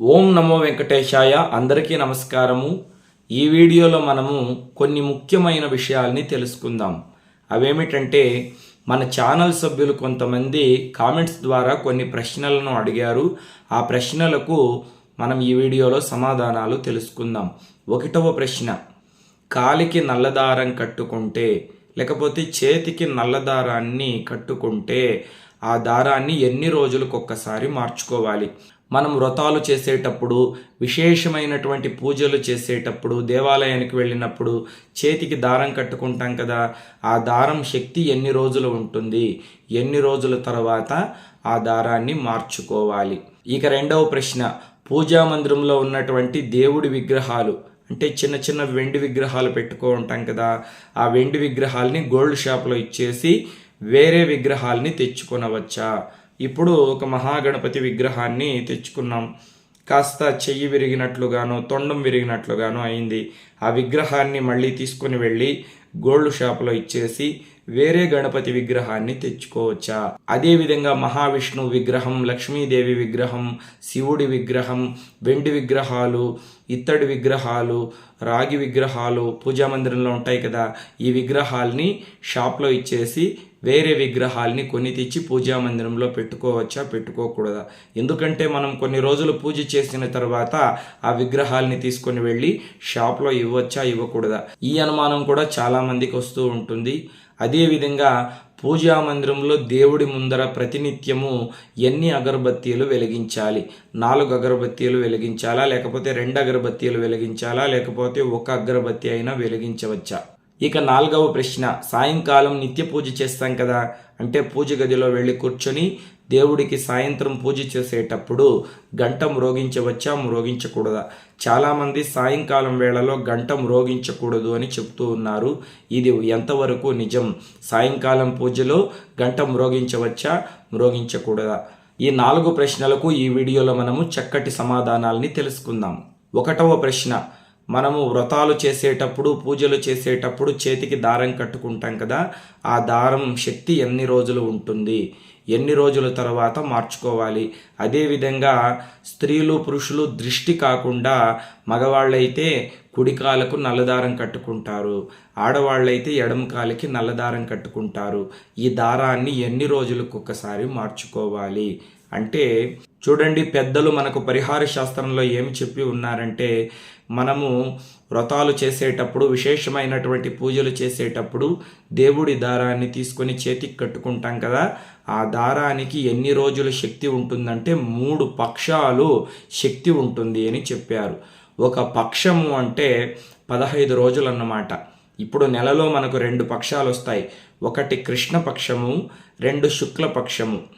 ఓం నమో వెంకటేశాయ అందరికీ నమస్కారము. ఈ వీడియోలో మనము కొన్ని ముఖ్యమైన విషయాల్ని తెలుసుకుందాం. అవేమిటంటే మన ఛానల్ సభ్యులు కొంతమంది కామెంట్స్ ద్వారా కొన్ని ప్రశ్నలను అడిగారు. ఆ ప్రశ్నలకు మనం ఈ వీడియోలో సమాధానాలు తెలుసుకుందాం. ఒకటవ ప్రశ్న కాలికి నల్లదారం కట్టుకుంటే లేకపోతే చేతికి నల్లదారాన్ని కట్టుకుంటే ఆ దారాన్ని ఎన్ని రోజులకు ఒక్కసారి మార్చుకోవాలి? మనం వ్రతాలు చేసేటప్పుడు విశేషమైనటువంటి పూజలు చేసేటప్పుడు దేవాలయానికి వెళ్ళినప్పుడు చేతికి దారం కట్టుకుంటాం కదా ఆ దారం శక్తి ఎన్ని రోజులు ఉంటుంది? ఎన్ని రోజుల తర్వాత ఆ దారాన్ని మార్చుకోవాలి? ఇక రెండవ ప్రశ్న పూజా మందిరంలో ఉన్నటువంటి దేవుడి విగ్రహాలు అంటే చిన్న చిన్న వెండి విగ్రహాలు పెట్టుకో ఉంటాం కదా ఆ వెండి విగ్రహాల్ని గోల్డ్ షాప్లో ఇచ్చేసి వేరే విగ్రహాల్ని తెచ్చుకొనవచ్చా? ఇప్పుడు ఒక మహాగణపతి విగ్రహాన్ని తెచ్చుకున్నాం. కాస్త చెయ్యి విరిగినట్లుగాను తొండం విరిగినట్లుగాను అయింది. ఆ విగ్రహాన్ని మళ్ళీ తీసుకుని వెళ్ళి గోల్డ్ షాప్లో ఇచ్చేసి వేరే గణపతి విగ్రహాన్ని తెచ్చుకోవచ్చా? అదేవిధంగా మహావిష్ణు విగ్రహం లక్ష్మీదేవి విగ్రహం శివుడి విగ్రహం వెండి విగ్రహాలు ఇత్తడి విగ్రహాలు రాగి విగ్రహాలు పూజా మందిరంలో ఉంటాయి కదా. ఈ విగ్రహాల్ని షాప్లో ఇచ్చేసి వేరే విగ్రహాల్ని కొని తెచ్చి పూజా మందిరంలో పెట్టుకోవచ్చా పెట్టుకోకూడదా? ఎందుకంటే మనం కొన్ని రోజులు పూజ చేసిన తర్వాత ఆ విగ్రహాల్ని తీసుకొని వెళ్ళి షాప్లో ఇవ్వచ్చా ఇవ్వకూడదా? ఈ అనుమానం కూడా చాలా మందికి వస్తూ ఉంటుంది. అదేవిధంగా పూజా మందిరంలో దేవుడి ముందర ప్రతినిత్యము ఎన్ని అగరబత్తీలు వెలిగించాలి? నాలుగు అగరబత్తీలు వెలిగించాలా లేకపోతే రెండు అగరబత్తీలు వెలిగించాలా లేకపోతే ఒక అగరబత్తి అయినా వెలిగించవచ్చా? ఇక నాలుగవ ప్రశ్న సాయంకాలం నిత్య పూజ చేస్తాం కదా అంటే పూజ గదిలో వెళ్ళి కూర్చొని దేవుడికి సాయంత్రం పూజ చేసేటప్పుడు గంట మ్రోగించవచ్చా మ్రోగించకూడదా? చాలామంది సాయంకాలం వేళలో గంట మ్రోగించకూడదు అని చెప్తూ ఉన్నారు. ఇది ఎంతవరకు నిజం? సాయంకాలం పూజలో గంట మ్రోగించవచ్చా మ్రోగించకూడదా? ఈ నాలుగు ప్రశ్నలకు ఈ వీడియోలో మనము చక్కటి సమాధానాల్ని తెలుసుకుందాం. ఒకటవ ప్రశ్న మనము వ్రతాలు చేసేటప్పుడు పూజలు చేసేటప్పుడు చేతికి దారం కట్టుకుంటాం కదా ఆ దారం శక్తి ఎన్ని రోజులు ఉంటుంది? ఎన్ని రోజుల తర్వాత మార్చుకోవాలి? అదేవిధంగా స్త్రీలు పురుషులు దృష్టి కాకుండా మగవాళ్ళైతే కుడికాలకు నల్లదారం కట్టుకుంటారు. ఆడవాళ్ళైతే ఎడమ కాలికి నల్లదారం కట్టుకుంటారు. ఈ దారాన్ని ఎన్ని రోజులకు ఒకసారి మార్చుకోవాలి? అంటే చూడండి పెద్దలు మనకు పరిహార శాస్త్రంలో ఏమి చెప్పి ఉన్నారంటే మనము వ్రతాలు చేసేటప్పుడు విశేషమైనటువంటి పూజలు చేసేటప్పుడు దేవుడి దారాన్ని తీసుకొని చేతికి కట్టుకుంటాం కదా. ఆ దారానికి ఎన్ని రోజుల శక్తి ఉంటుందంటే మూడు పక్షాలు శక్తి ఉంటుంది అని చెప్పారు. ఒక పక్షము అంటే పదహైదు రోజులు అన్నమాట ఇప్పుడు నెలలో మనకు రెండు పక్షాలు వస్తాయి. ఒకటి కృష్ణ పక్షము రెండు శుక్ల పక్షము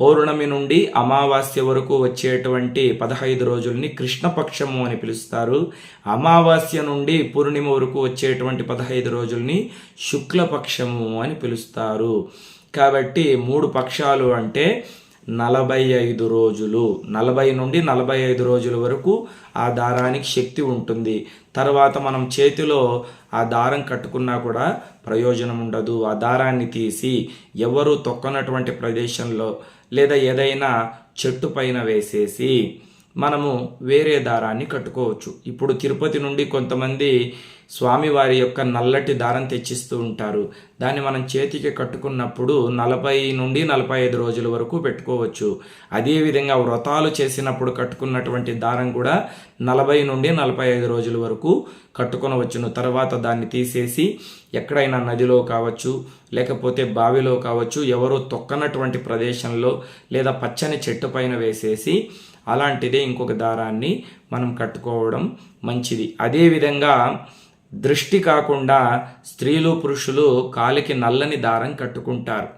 పౌర్ణమి నుండి అమావాస్య వరకు వచ్చేటువంటి పదహైదు రోజుల్ని కృష్ణపక్షము అని పిలుస్తారు. అమావాస్య నుండి పూర్ణిమ వరకు వచ్చేటువంటి పదహైదు రోజుల్ని శుక్లపక్షము అని పిలుస్తారు. కాబట్టి మూడు పక్షాలు అంటే నలభై ఐదు రోజులు నలభై నుండి నలభై ఐదు రోజుల వరకు ఆ దారానికి శక్తి ఉంటుంది. తర్వాత మనం చేతిలో ఆ దారం కట్టుకున్నా కూడా ప్రయోజనం ఉండదు. ఆ దారాన్ని తీసి ఎవరు తొక్కనటువంటి ప్రదేశంలో లేదా ఏదైనా చెట్టు పైన వేసేసి మనము వేరే దారాన్ని కట్టుకోవచ్చు. ఇప్పుడు తిరుపతి నుండి కొంతమంది స్వామివారి యొక్క నల్లటి దారం తెచ్చిస్తూ ఉంటారు. దాన్ని మనం చేతికి కట్టుకున్నప్పుడు నలభై నుండి నలభై ఐదు రోజుల వరకు పెట్టుకోవచ్చు. అదేవిధంగా వ్రతాలు చేసినప్పుడు కట్టుకున్నటువంటి దారం కూడా నలభై నుండి నలభై ఐదు రోజుల వరకు కట్టుకొనవచ్చును. తర్వాత దాన్ని తీసేసి ఎక్కడైనా నదిలో కావచ్చు లేకపోతే బావిలో కావచ్చు ఎవరు తొక్కనటువంటి ప్రదేశంలో లేదా పచ్చని చెట్టు పైన వేసేసి అలాంటిదే ఇంకొక దారాన్ని మనం కట్టుకోవడం మంచిది. అదేవిధంగా దృష్టి కాకుండా స్త్రీలు పురుషులు కాలికి నల్లని దారం కట్టుకుంటారు.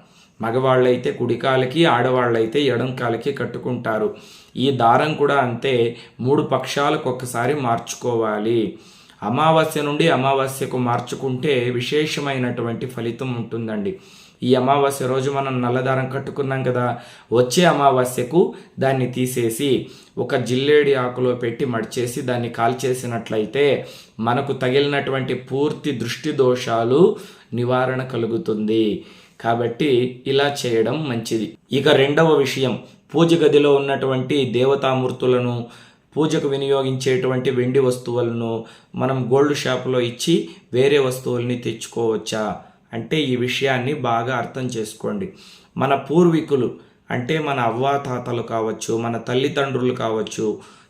మగవాళ్ళైతే కుడికాలకి ఆడవాళ్ళైతే ఎడం కాలికి కట్టుకుంటారు. ఈ దారం కూడా అంతే మూడు పక్షాలకు ఒక్కసారి మార్చుకోవాలి. అమావాస్య నుండి అమావాస్యకు మార్చుకుంటే విశేషమైనటువంటి ఫలితం ఉంటుందండి. ఈ అమావాస్య రోజు మనం నల్లదారం కట్టుకున్నాం కదా వచ్చే అమావాస్యకు దాన్ని తీసేసి ఒక జిల్లేడి ఆకులో పెట్టి మడిచేసి దాన్ని కాల్చేసినట్లయితే మనకు తగిలినటువంటి పూర్తి దృష్టి దోషాలు నివారణ కలుగుతుంది. కాబట్టి ఇలా చేయడం మంచిది. ఇక రెండవ విషయం పూజ గదిలో ఉన్నటువంటి దేవతామూర్తులను పూజకు వినియోగించేటువంటి వెండి వస్తువులను మనం గోల్డ్ షాపులో ఇచ్చి వేరే వస్తువుల్ని తెచ్చుకోవచ్చా? అంటే ఈ విషయాన్ని బాగా అర్థం చేసుకోండి. మన పూర్వీకులు అంటే మన అవ్వాతాతలు కావచ్చు మన తల్లిదండ్రులు కావచ్చు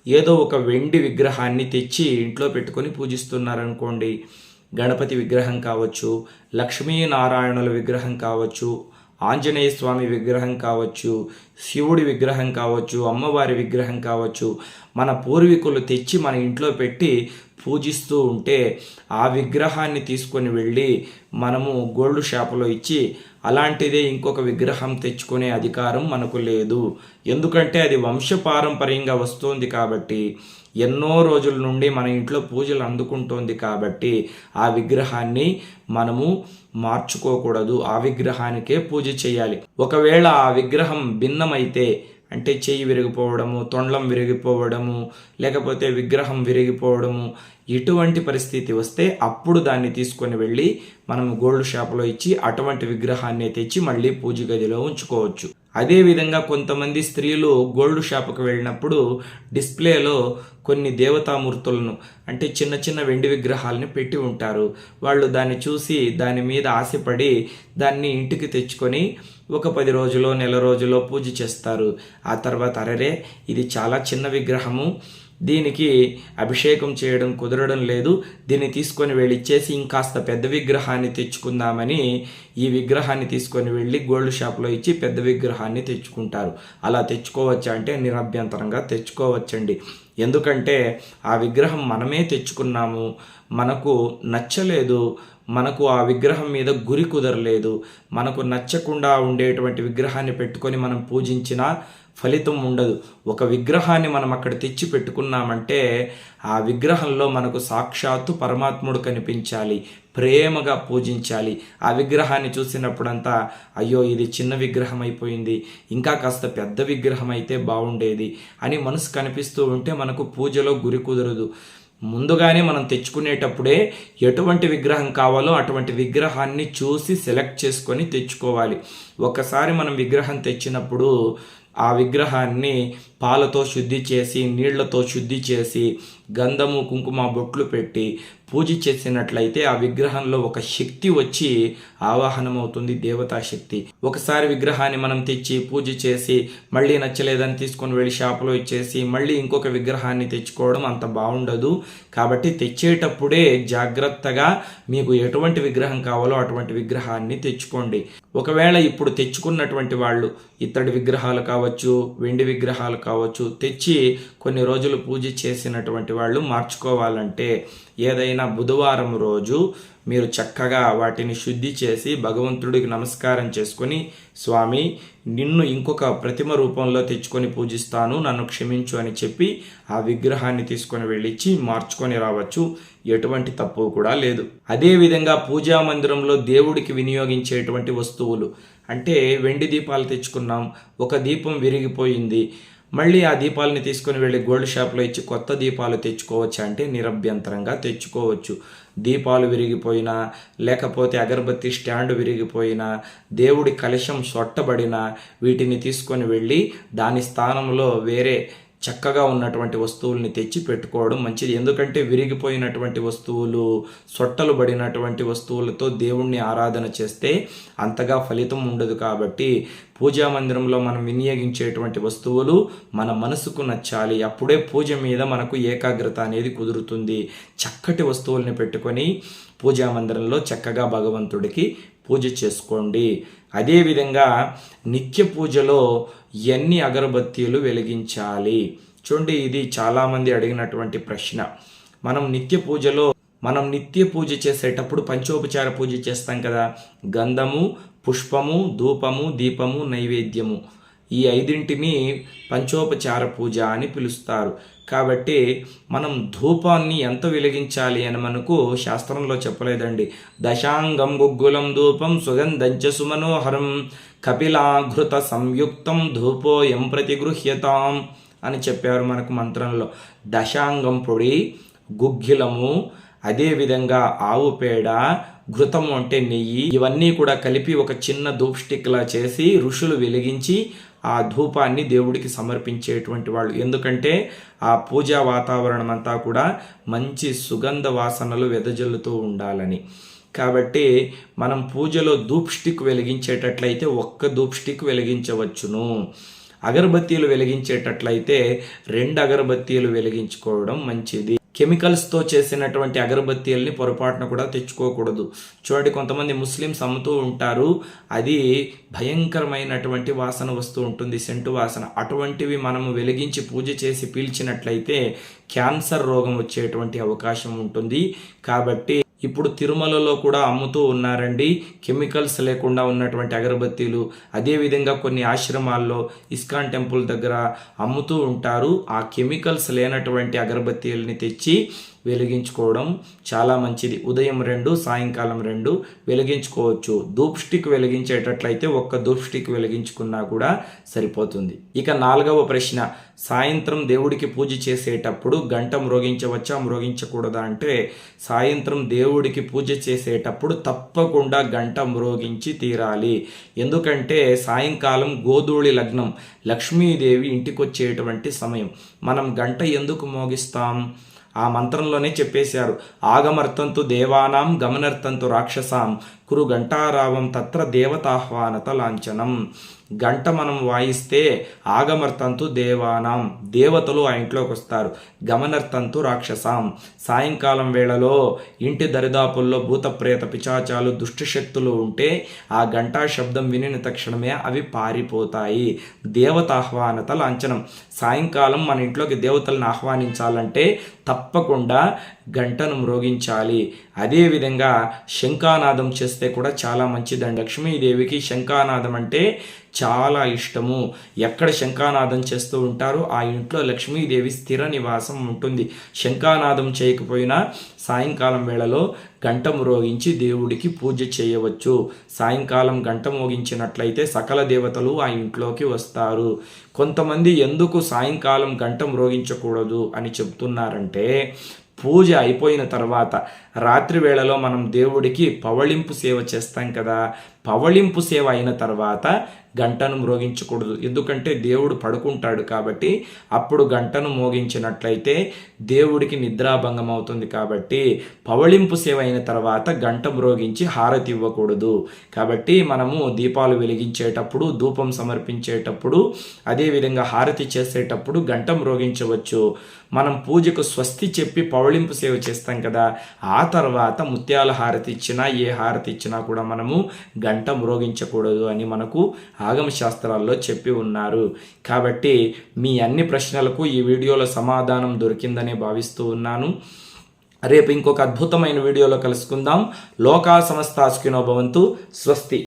ఏదో ఒక వెండి విగ్రహాన్ని తెచ్చి ఇంట్లో పెట్టుకొని పూజిస్తున్నారనుకోండి. గణపతి విగ్రహం కావచ్చు లక్ష్మీనారాయణుల విగ్రహం కావచ్చు ఆంజనేయ స్వామి విగ్రహం కావచ్చు శివుడి విగ్రహం కావచ్చు అమ్మవారి విగ్రహం కావచ్చు మన పూర్వీకులు తెచ్చి మన ఇంట్లో పెట్టి పూజిస్తూ ఉంటే ఆ విగ్రహాన్ని తీసుకొని వెళ్ళి మనము గోల్డ్ షాపులో ఇచ్చి అలాంటిదే ఇంకొక విగ్రహం తెచ్చుకునే అధికారం మనకు లేదు. ఎందుకంటే అది వంశపారంపర్యంగా వస్తుంది కాబట్టి ఎన్నో రోజుల నుండి మన ఇంట్లో పూజలు అందుకుంటోంది కాబట్టి ఆ విగ్రహాన్ని మనము మార్చుకోకూడదు. ఆ విగ్రహానికే పూజ చేయాలి. ఒకవేళ ఆ విగ్రహం భిన్నమైతే అంటే చెయ్యి విరిగిపోవడము తొండం విరిగిపోవడము లేకపోతే విగ్రహం విరిగిపోవడము ఇటువంటి పరిస్థితి వస్తే అప్పుడు దాన్ని తీసుకొని వెళ్ళి మనం గోల్డ్ షాప్లో ఇచ్చి అటువంటి విగ్రహాన్ని తెచ్చి మళ్ళీ పూజ గదిలో ఉంచుకోవచ్చు. అదేవిధంగా కొంతమంది స్త్రీలు గోల్డ్ షాపుకు వెళ్ళినప్పుడు డిస్ప్లేలో కొన్ని దేవతామూర్తులను అంటే చిన్న చిన్న వెండి విగ్రహాలని పెట్టి ఉంటారు. వాళ్ళు దాన్ని చూసి దాని మీద ఆశపడి దాన్ని ఇంటికి తెచ్చుకొని ఒక పది రోజులో నెల రోజులో పూజ చేస్తారు. ఆ తర్వాత అరరే ఇది చాలా చిన్న విగ్రహము. దీనికి అభిషేకం చేయడం కుదరడం లేదు. దీన్ని తీసుకొని వెళ్ళి ఇచ్చేసి ఇంకాస్త పెద్ద విగ్రహాన్ని తెచ్చుకుందామని ఈ విగ్రహాన్ని తీసుకొని వెళ్ళి గోల్డ్ షాప్లో ఇచ్చి పెద్ద విగ్రహాన్ని తెచ్చుకుంటారు. అలా తెచ్చుకోవచ్చా అంటే నిరభ్యంతరంగా తెచ్చుకోవచ్చండి. ఎందుకంటే ఆ విగ్రహం మనమే తెచ్చుకున్నాము. మనకు నచ్చలేదు. మనకు ఆ విగ్రహం మీద గురి కుదరలేదు. మనకు నచ్చకుండా ఉండేటువంటి విగ్రహాన్ని పెట్టుకొని మనం పూజించిన ఫలితం ఉండదు. ఒక విగ్రహాన్ని మనం అక్కడ తెచ్చి పెట్టుకున్నామంటే ఆ విగ్రహంలో మనకు సాక్షాత్తు పరమాత్ముడు కనిపించాలి. ప్రేమగా పూజించాలి. ఆ విగ్రహాన్ని చూసినప్పుడంతా అయ్యో ఇది చిన్న విగ్రహం అయిపోయింది ఇంకా కాస్త పెద్ద విగ్రహం అయితే బాగుండేది అని మనసు కనిపిస్తూ ఉంటే మనకు పూజలో గురి కుదరదు. ముందుగానే మనం తెచ్చుకునేటప్పుడే ఎటువంటి విగ్రహం కావాలో అటువంటి విగ్రహాన్ని చూసి సెలెక్ట్ చేసుకొని తెచ్చుకోవాలి. ఒకసారి మనం విగ్రహం తెచ్చినప్పుడు ఆ విగ్రహాన్ని పాలతో శుద్ధి చేసి నీళ్ళతో శుద్ధి చేసి గంధము కుంకుమ బొట్లు పెట్టి పూజ చేసినట్లయితే ఆ విగ్రహంలో ఒక శక్తి వచ్చి ఆవాహనమవుతుంది దేవతా శక్తి ఒకసారి విగ్రహాన్ని మనం తెచ్చి పూజ చేసి మళ్ళీ నచ్చలేదని తీసుకొని వెళ్ళి షాపులో ఇచ్చేసి మళ్ళీ ఇంకొక విగ్రహాన్ని తెచ్చుకోవడం అంత బాగుండదు. కాబట్టి తెచ్చేటప్పుడే జాగ్రత్తగా మీకు ఎటువంటి విగ్రహం కావాలో అటువంటి విగ్రహాన్ని తెచ్చుకోండి. ఒకవేళ ఇప్పుడు తెచ్చుకున్నటువంటి వాళ్ళు ఇత్తడి విగ్రహాలు కావచ్చు వెండి విగ్రహాలు కావచ్చు కావచ్చు. తెచ్చి కొన్ని రోజులు పూజ చేసినటువంటి వాళ్ళు మార్చుకోవాలంటే ఏదైనా బుధవారం రోజు మీరు చక్కగా వాటిని శుద్ధి చేసి భగవంతుడికి నమస్కారం చేసుకొని స్వామి నిన్ను ఇంకొక ప్రతిమ రూపంలో తెచ్చుకొని పూజిస్తాను నన్ను క్షమించు అని చెప్పి ఆ విగ్రహాన్ని తీసుకొని వెళ్ళిచ్చి మార్చుకొని రావచ్చు. ఎటువంటి తప్పు కూడా లేదు. అదేవిధంగా పూజా మందిరంలో దేవుడికి వినియోగించేటువంటి వస్తువులు. అంటే వెండి దీపాలు తెచ్చుకున్నాం ఒక దీపం విరిగిపోయింది మళ్ళీ ఆ దీపాలని తీసుకొని వెళ్ళి గోల్డ్ షాప్లో ఇచ్చి కొత్త దీపాలు తెచ్చుకోవచ్చు అంటే నిరభ్యంతరంగా తెచ్చుకోవచ్చు. దీపాలు విరిగిపోయినా లేకపోతే అగరబత్తి స్టాండ్ విరిగిపోయినా దేవుడి కలశం సొట్టబడినా వీటిని తీసుకొని వెళ్ళి దాని స్థానంలో వేరే చక్కగా ఉన్నటువంటి వస్తువుల్ని తెచ్చి పెట్టుకోవడం మంచిది. ఎందుకంటే విరిగిపోయినటువంటి వస్తువులు సొట్టలు పడినటువంటి వస్తువులతో దేవుణ్ణి ఆరాధన చేస్తే అంతగా ఫలితం ఉండదు కాబట్టి పూజా మందిరంలో మనం వినియోగించేటువంటి వస్తువులు మన మనసుకు నచ్చాలి. అప్పుడే పూజ మీద మనకు ఏకాగ్రత అనేది కుదురుతుంది. చక్కటి వస్తువుల్ని పెట్టుకొని పూజా మందిరంలో చక్కగా భగవంతుడికి పూజ చేసుకోండి. అదేవిధంగా నిత్య పూజలో ఎన్ని అగరబత్తీలు వెలిగించాలి? చూడండి ఇది చాలామంది అడిగినటువంటి ప్రశ్న. మనం నిత్య పూజలో మనం నిత్య పూజ చేసేటప్పుడు పంచోపచార పూజ చేస్తాం కదా? గంధము పుష్పము ధూపము దీపము నైవేద్యము. ఈ ఐదింటిని పంచోపచార పూజ అని పిలుస్తారు. కాబట్టి మనం ధూపాన్ని ఎంత వెలిగించాలి అని మనకు శాస్త్రంలో చెప్పలేదండి. దశాంగం గుగ్గులం ధూపం సుగంధంచ సుమనోహరం కపిలాఘృత సంయుక్తం ధూపోయం ప్రతిగృహ్యతాం అని చెప్పారు మనకు మంత్రంలో. దశాంగం పొడి గుగ్గిలము అదేవిధంగా ఆవు పేడ ఘృతం అంటే నెయ్యి. ఇవన్నీ కూడా కలిపి ఒక చిన్న ధూప్ చేసి ఋషులు వెలిగించి ఆ ధూపాన్ని దేవుడికి సమర్పించేటువంటి వాళ్ళు. ఎందుకంటే ఆ పూజా వాతావరణం అంతా కూడా మంచి సుగంధ వాసనలు వెదజల్లుతూ ఉండాలని. కాబట్టి మనం పూజలో ధూప్ స్టిక్ వెలిగించేటట్లయితే ఒక్క ధూప్ స్టిక్ వెలిగించవచ్చును. అగరబత్తీలు వెలిగించేటట్లయితే రెండు అగరబత్తీలు వెలిగించుకోవడం మంచిది. కెమికల్స్తో చేసినటువంటి అగరబత్తీల్ని పొరపాటున కూడా తెచ్చుకోకూడదు. చూడండి కొంతమంది ముస్లిమ్స్ అమ్ముతూ ఉంటారు. అది భయంకరమైనటువంటి వాసన వస్తూ ఉంటుంది సెంటు వాసన. అటువంటివి మనము వెలిగించి పూజ చేసి పీల్చినట్లయితే క్యాన్సర్ రోగం వచ్చేటువంటి అవకాశం ఉంటుంది. కాబట్టి ఇప్పుడు తిరుమలలో కూడా అమ్ముతూ ఉన్నారండి. కెమికల్స్ లేకుండా ఉన్నటువంటి అగరబత్తీలు. అదేవిధంగా కొన్ని ఆశ్రమాల్లో ఇస్కాన్ టెంపుల్ దగ్గర అమ్ముతూ ఉంటారు. ఆ కెమికల్స్ లేనటువంటి అగరబత్తీలని తెచ్చి వెలిగించుకోవడం చాలా మంచిది. ఉదయం రెండు సాయంకాలం రెండు వెలిగించుకోవచ్చు. ధూప్ స్టిక్ వెలిగించేటట్లయితే ఒక్క ధూప్ స్టిక్ వెలిగించుకున్నా కూడా సరిపోతుంది. ఇక నాలుగవ ప్రశ్న సాయంత్రం దేవుడికి పూజ చేసేటప్పుడు గంట మ్రోగించవచ్చా? మ్రోగించకూడదా అంటే సాయంత్రం దేవుడికి పూజ చేసేటప్పుడు తప్పకుండా గంట మ్రోగించి తీరాలి. ఎందుకంటే సాయంకాలం గోధూళి లగ్నం లక్ష్మీదేవి ఇంటికొచ్చేటువంటి సమయం. మనం గంట ఎందుకు మోగిస్తాం? ఆ మంత్రంలోనే చెప్పేశారు. ఆగమర్థంతు దేవానాం గమనర్థంతు రాక్షసాం. కురు గంటారావం తత్ర దేవతాహ్వానత లాంఛనం. గంట మనం వాయిస్తే ఆగమర్థంతు దేవానాం. దేవతలు ఆ ఇంట్లోకి వస్తారు గమనర్థంతు రాక్షసాం. సాయంకాలం వేళలో ఇంటి దరిదాపుల్లో భూత ప్రేత పిచాచాలు దుష్టశక్తులు ఉంటే ఆ గంటా శబ్దం వినిన తక్షణమే అవి పారిపోతాయి. దేవతాహ్వానత లాంఛనం. సాయంకాలం మన ఇంట్లోకి దేవతలను ఆహ్వానించాలంటే తప్పకుండా గంటను మ్రోగించాలి. అదేవిధంగా శంఖానాదం చేస్తూ కూడా చాలా మంచిదండి. లక్ష్మీదేవికి శంఖానాదం అంటే చాలా ఇష్టము. ఎక్కడ శంఖానాదం చేస్తూ ఉంటారో ఆ ఇంట్లో లక్ష్మీదేవి స్థిర నివాసం ఉంటుంది. శంఖానాదం చేయకపోయినా సాయంకాలం వేళలో గంట మ్రోగించి దేవుడికి పూజ చేయవచ్చు. సాయంకాలం గంట మోగించినట్లయితే సకల దేవతలు ఆ ఇంట్లోకి వస్తారు. కొంతమంది ఎందుకు సాయంకాలం గంట మ్రోగించకూడదు అని చెప్తున్నారంటే పూజ అయిపోయిన తర్వాత రాత్రి వేళలో మనం దేవుడికి పవళింపు సేవ చేస్తాం కదా పవళింపు సేవ అయిన తర్వాత గంటను మ్రోగించకూడదు. ఎందుకంటే దేవుడు పడుకుంటాడు కాబట్టి అప్పుడు గంటను మోగించినట్లయితే దేవుడికి నిద్రాభంగం అవుతుంది కాబట్టి పవళింపు సేవ అయిన తర్వాత గంట మ్రోగించి హారతి ఇవ్వకూడదు. కాబట్టి మనము దీపాలు వెలిగించేటప్పుడు ధూపం సమర్పించేటప్పుడు అదేవిధంగా హారతి చేసేటప్పుడు గంట మ్రోగించవచ్చు. మనం పూజకు స్వస్తి చెప్పి పవళింపు సేవ చేస్తాం కదా ఆ ఆ తర్వాత ముత్యాల హారతి ఇచ్చినా ఏ హారతి ఇచ్చినా కూడా మనము గంట మ్రోగించకూడదు అని మనకు ఆగమ శాస్త్రాల్లో చెప్పి ఉన్నారు. కాబట్టి మీ అన్ని ప్రశ్నలకు ఈ వీడియోలో సమాధానం దొరికిందని భావిస్తూ ఉన్నాను. రేపు ఇంకొక అద్భుతమైన వీడియోలో కలుసుకుందాం. లోకా సమస్తాస్కినో భవంతు. స్వస్తి.